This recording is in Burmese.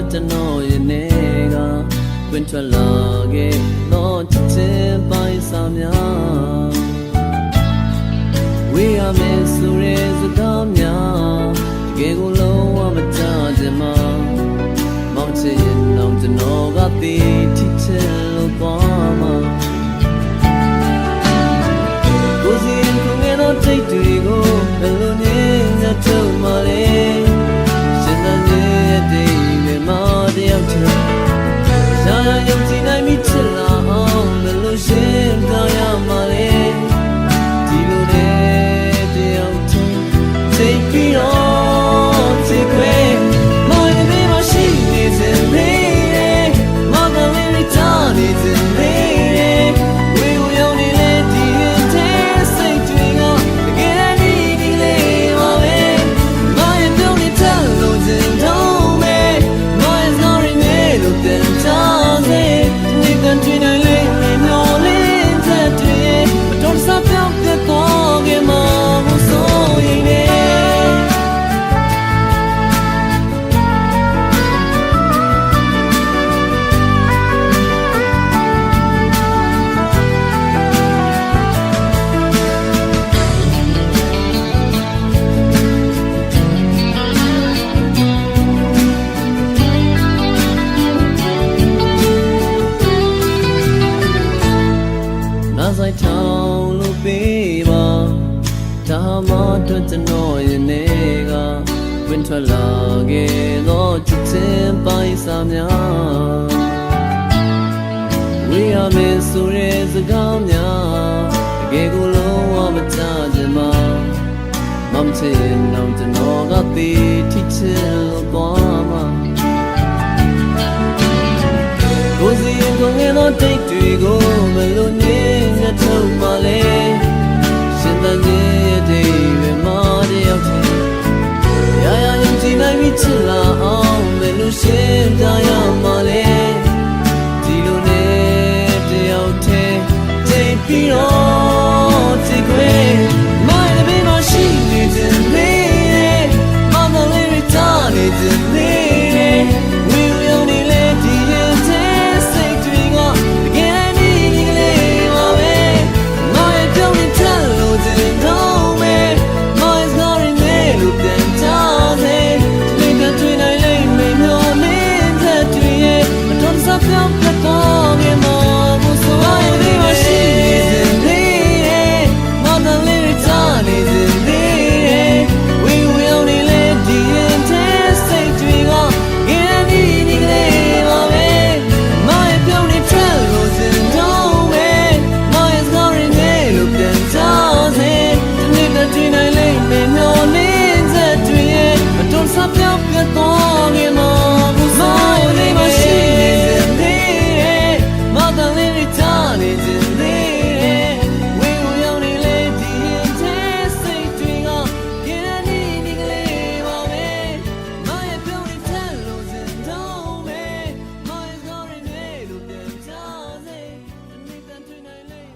ဟာမှအတွက်ကျွန်တော်ရဲ့နေကဝင်ထွက်လာခဲ့တော့ချစ်ချင်းပိုင်းစာများဝေးရမယ်ဆိုရဲစကားများတကယ်ကိုလုံးဝမကြခြင်းမှာမောင်ချင်ရင်တော့ကျွန်တော်ကတည် ရှာရယုံကြည်နို မတွေ့ကျွန်တော်ယနေ့ကဝင်ထွက်လာခဲ့သောချစ်ချင်းပိုင်စာများ We are meant to raise a gun များတကယ်ကိုလုံးဝမချကြမှာ Mom ချင်တော့ကျွန်တော်ကသိထိချင်လို့သွားမှာကိုစီရင်ကုန်ငယ်သောတိတ်တွေကိုဘယ်လိုနေငါထုံမှလဲ Shin the